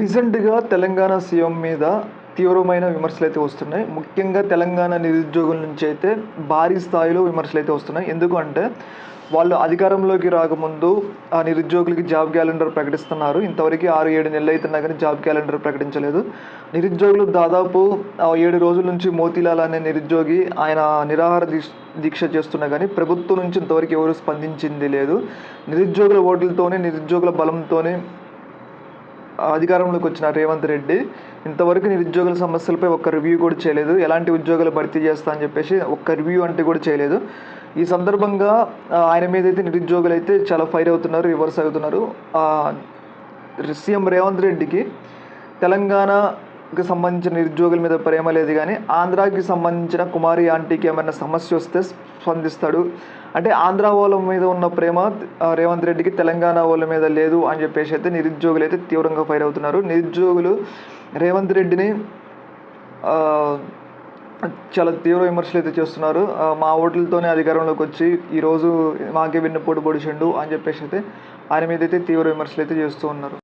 రీసెంట్గా తెలంగాణ సీఎం మీద తీవ్రమైన విమర్శలు అయితే వస్తున్నాయి. ముఖ్యంగా తెలంగాణ నిరుద్యోగుల నుంచి అయితే భారీ స్థాయిలో విమర్శలు అయితే వస్తున్నాయి. ఎందుకంటే వాళ్ళు అధికారంలోకి రాకముందు ఆ నిరుద్యోగులకి జాబ్ క్యాలెండర్ ప్రకటిస్తున్నారు. ఇంతవరకు ఆరు ఏడు నెలలు అవుతున్నా కానీ జాబ్ క్యాలెండర్ ప్రకటించలేదు. నిరుద్యోగులు దాదాపు ఏడు రోజుల నుంచి మోతీలాల్ అనే నిరుద్యోగి ఆయన నిరాహార దీక్ష దీక్ష చేస్తున్నా కానీ ప్రభుత్వం నుంచి ఇంతవరకు ఎవరు స్పందించింది లేదు. నిరుద్యోగుల ఓట్లతోనే నిరుద్యోగుల బలంతోనే అధికారంలోకి వచ్చిన రేవంత్ రెడ్డి ఇంతవరకు నిరుద్యోగుల సమస్యలపై ఒక్క రివ్యూ కూడా చేయలేదు. ఎలాంటి ఉద్యోగాలు భర్తీ చేస్తా అని చెప్పేసి ఒక్క రివ్యూ అంటే కూడా చేయలేదు. ఈ సందర్భంగా ఆయన మీద అయితే నిరుద్యోగులు అయితే చాలా ఫైర్ అవుతున్నారు రివర్స్ అవుతున్నారు. సీఎం రేవంత్ రెడ్డికి తెలంగాణ కి సంబంధించిన నిరుద్యోగుల మీద ప్రేమ లేదు కానీ ఆంధ్రాకి సంబంధించిన కుమారి ఆంటీకి ఏమైనా సమస్య వస్తే స్పందిస్తాడు. అంటే ఆంధ్ర వాళ్ళ మీద ఉన్న ప్రేమ రేవంత్ రెడ్డికి తెలంగాణ వాళ్ళ మీద లేదు అని చెప్పేసి అయితే నిరుద్యోగులు అయితే తీవ్రంగా ఫైర్ అవుతున్నారు. నిరుద్యోగులు రేవంత్ రెడ్డిని చాలా తీవ్ర విమర్శలు అయితే చేస్తున్నారు. మా ఓట్లతోనే అధికారంలోకి వచ్చి ఈరోజు మాకే వెన్నుపోటు పొడిచిండు అని చెప్పేసి అయితే ఆయన మీద అయితే తీవ్ర విమర్శలు అయితే చేస్తూ ఉన్నారు.